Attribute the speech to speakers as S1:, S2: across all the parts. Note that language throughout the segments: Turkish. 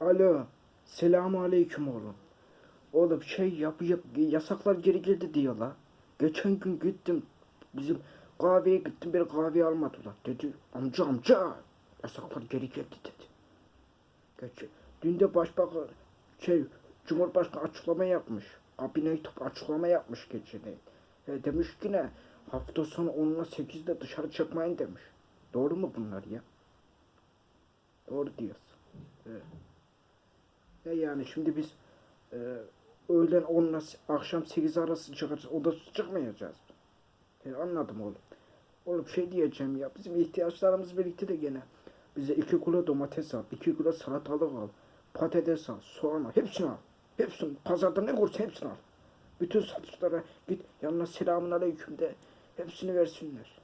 S1: Alo. Selamun aleyküm oğlum. Oğlum şey yap, yap yasaklar geri geldi diyorlar. Geçen gün gittim bizim kahveye gittim bir kahve almadılar. Dedi amca amca yasaklar geri geldi dedi. Geç, dün de başbakan şey Cumhurbaşkanı açıklama yapmış. Kabine açıklama yapmış geçen e, demiş ki ne hafta sonu 10 ile 8'de dışarı çıkmayın demiş. Doğru mu bunlar ya? Doğru diyorsun. Evet. Ya yani şimdi biz e, öğlen 10 ile akşam 8 arası çıkacağız. O da çıkmayacağız. E, anladım oğlum. Oğlum şey diyeceğim ya bizim ihtiyaçlarımız birlikte de gene. Bize 2 kilo domates al, 2 kilo salatalık al, patates al, soğan al, hepsini al. Hepsini, pazarda ne kursa hepsini al. Bütün satışlara git yanına selamun aleyküm de hepsini versinler.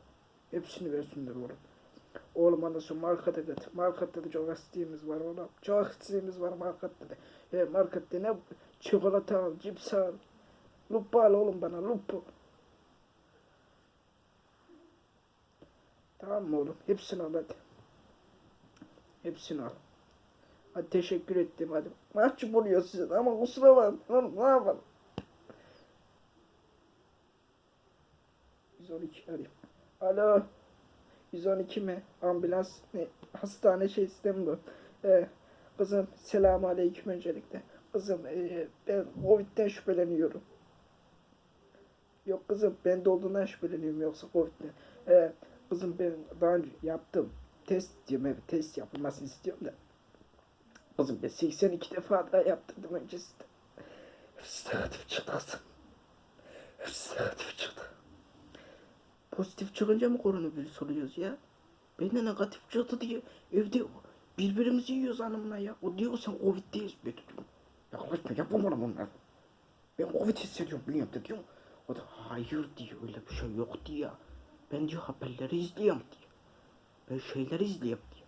S1: Hepsini versinler oğlum. Oğlum anasın markete dedi. Markette de çok isteğimiz var oğlum. Çok isteğimiz var markette de. E, markette ne çikolata al, cips al. Lupa al oğlum bana lupa. Tamam mı oğlum? Hepsini al hadi. Hepsini al. Hadi teşekkür ettim hadi. Mahcup oluyor size ama kusura. Oğlum ne yapalım? 112 arayayım. Alo. 112 mi? Ambulans ne? Hastane şey sistemi bu. Ee, kızım selamun aleyküm öncelikle. Kızım ee, ben Covid'den şüpheleniyorum. Yok kızım ben de olduğundan şüpheleniyorum yoksa Covid'den. Ee, kızım ben daha önce yaptım. Test diyorum evet test yapılmasını istiyorum da. Kızım ben 82 defa daha yaptırdım öncesinde. Hepsi negatif çıktı kızım. Hepsi negatif çıktı. Pozitif çıkınca mı koronavirüs oluyoruz ya? Ben de negatif çıktı diye evde birbirimizi yiyoruz hanımla ya. O diyor sen Covid'deyiz. Ben de diyorum yaklaşma yapma bana bunlar. Ben Covid hissediyorum biliyorum da diyorum. O da hayır diyor öyle bir şey yok diyor. Ben diyor haberleri izliyorum diyor. Ben şeyleri izliyorum diyor.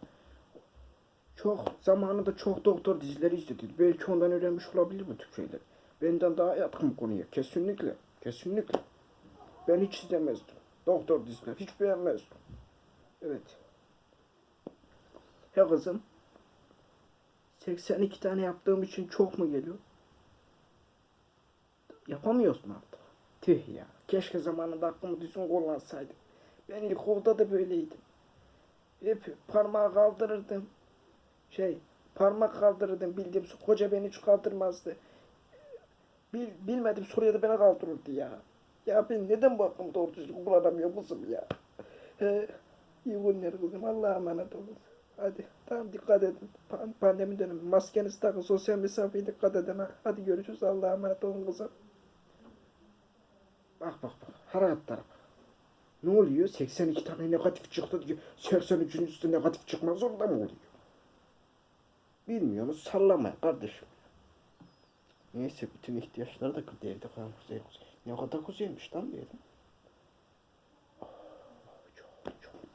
S1: Çok zamanında çok doktor dizileri izledi. Belki ondan öğrenmiş olabilir bu tür şeyler. Benden daha yatkın konuya. Kesinlikle. Kesinlikle. Ben hiç izlemezdim. Doktor dizileri hiç beğenmezdim. Evet. He kızım. 82 tane yaptığım için çok mu geliyor? Yapamıyorsun artık. Tüh ya. Keşke zamanında aklımı düzgün kullansaydım. Ben ilk okulda da böyleydim. Hep parmağı kaldırırdım. Şey, parmak kaldırırdım bildiğim hoca beni hiç kaldırmazdı. Bil, bilmedim soruya da beni kaldırırdı ya. Ya ben neden bu aklımı doğru düzgün kullanamıyorum kızım ya. He, iyi günler kızım. Allah'a emanet olun. Hadi tamam dikkat edin. Pa- Pandemi dönemi. Maskenizi takın. Sosyal mesafeye dikkat edin. ha. Hadi görüşürüz. Allah'a emanet olun kızım. Bak bak bak. Hareketler. Ne oluyor? 82 tane negatif çıktı diyor. 83. negatif çıkmak zorunda mı oluyor? Bilmiyorsunuz sallamayın kardeşim. Neyse bütün ihtiyaçları da evde kalan kuzey. Ne kadar kuzeymiş lan diyelim.